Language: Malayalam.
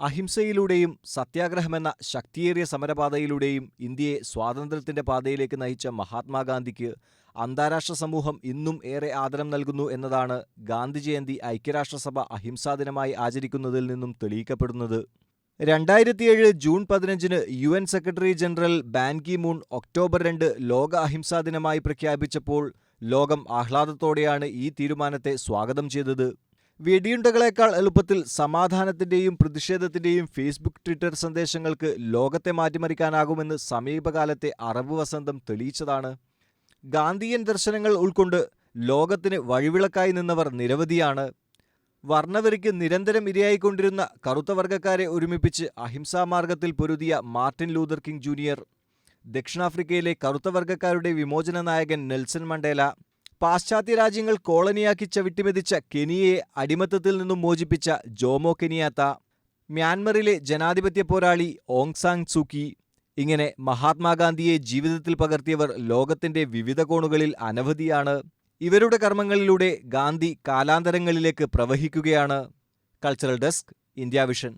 അഹിംസയിലൂടെയും സത്യാഗ്രഹമെന്ന ശക്തിയേറിയ സമരപാതയിലൂടെയും ഇന്ത്യയെ സ്വാതന്ത്ര്യത്തിന്റെ പാതയിലേക്ക് നയിച്ച മഹാത്മാഗാന്ധിക്ക് അന്താരാഷ്ട്ര സമൂഹം ഇന്നും ഏറെ ആദരം നൽകുന്നു എന്നതാണ് ഗാന്ധി ജയന്തി ഐക്യരാഷ്ട്രസഭ അഹിംസാ ദിനമായി ആചരിക്കുന്നതിൽ നിന്നും തെളിയിക്കപ്പെടുന്നത്. രണ്ടായിരത്തിയേഴ് ജൂൺ പതിനഞ്ചിന് U N secretary general Ban Ki Moon October രണ്ട് ലോക അഹിംസാ ദിനമായി പ്രഖ്യാപിച്ചപ്പോൾ ലോകം ആഹ്ലാദത്തോടെയാണ് ഈ തീരുമാനത്തെ സ്വാഗതം ചെയ്തത്. വെടിയുണ്ടകളേക്കാൾ എളുപ്പത്തിൽ സമാധാനത്തിന്റെയും പ്രതിഷേധത്തിന്റെയും ഫേസ്ബുക്ക് ട്വിറ്റർ സന്ദേശങ്ങൾക്ക് ലോകത്തെ മാറ്റിമറിക്കാനാകുമെന്ന് സമീപകാലത്തെ അറബ് വസന്തം തെളിയിച്ചതാണ്. ഗാന്ധിയൻ ദർശനങ്ങൾ ഉൾക്കൊണ്ട് ലോകത്തിന് വഴിവിളക്കായി നിന്നവർ നിരവധിയാണ്. വർണവരിക്ക് നിരന്തരം ഇരയായിക്കൊണ്ടിരുന്ന കറുത്ത വർഗക്കാരെ ഒരുമിപ്പിച്ച് അഹിംസാമാർഗത്തിൽ പൊരുതിയ മാർട്ടിൻ ലൂതർ കിങ് ജൂനിയർ. ദക്ഷിണാഫ്രിക്കയിലെ കറുത്ത വർഗക്കാരുടെ വിമോചന നായകൻ നെൽസൺ മണ്ടേല പാശ്ചാത്യ രാജ്യങ്ങൾ കോളനിയാക്കി ചവിട്ടിമെതിച്ച കെനിയയെ അടിമത്തത്തിൽ നിന്നും മോചിപ്പിച്ച ജോമോ കെനിയാത്ത മ്യാൻമറിലെ ജനാധിപത്യ പോരാളി ഓങ് സാങ് സൂക്കി ഇങ്ങനെ മഹാത്മാഗാന്ധിയെ ജീവിതത്തിൽ പകർത്തിയവർ ലോകത്തിന്റെ വിവിധ കോണുകളിൽ അനവധിയാണ്. ഇവരുടെ കർമ്മങ്ങളിലൂടെ ഗാന്ധി കാലാന്തരങ്ങളിലേക്ക് പ്രവഹിക്കുകയാണ്. Cultural desk India vision.